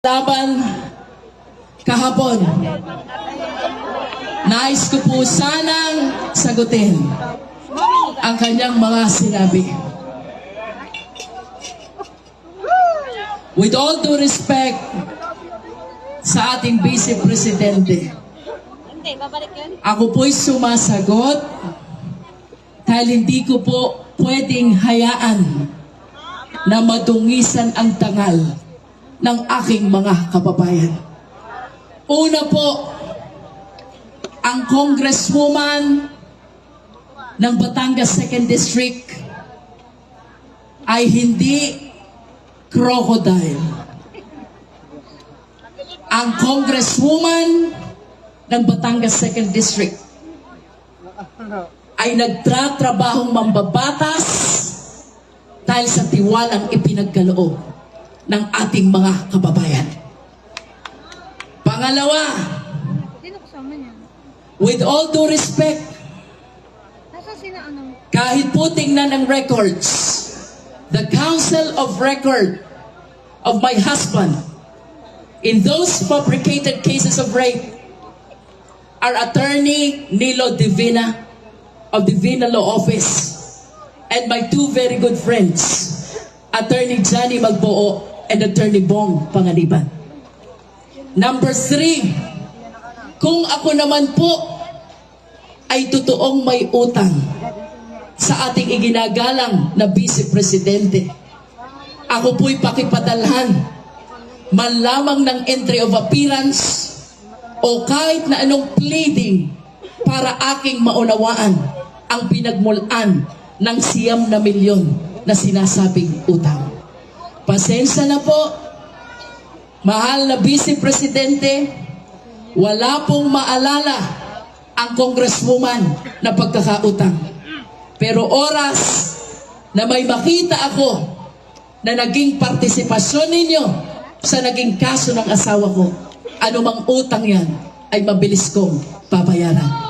laban kahapon. Nais ko po sanang sagutin ang kanyang mga sinabi. With all due respect sa ating Vice Presidente, ako po'y sumasagot dahil hindi ko po pwedeng hayaan na madungisan ang tangal ng aking mga kababayan. Una po, ang congresswoman ng Batangas 2nd District ay hindi crocodile. Ang congresswoman ng Batangas 2nd District ay nagtratrabahong mambabatas dahil sa tiwalang ipinagkaloob ng ating mga kababayan. Pangalawa, with all due respect, ano? kahit po tingnan ng records, the Council of Record of my husband in those fabricated cases of rape are attorney Nilo Divina of Divina Law Office and my two very good friends, attorney Johnny Magboo and attorney Bong Panganiban. Number three, kung ako naman po ay totoong may utang sa ating iginagalang na Vice Presidente. Ako po'y pakipadalhan man lamang ng entry of appearance o kahit na anong pleading para aking maunawaan ang pinagmulan ng siyam na milyon na sinasabing utang. Pasensya na po, mahal na Vice Presidente, wala pong maalala ang congresswoman na pagkakautang. Pero oras na may makita ako na naging partisipasyon ninyo sa naging kaso ng asawa ko, anumang utang yan ay mabilis kong babayaran.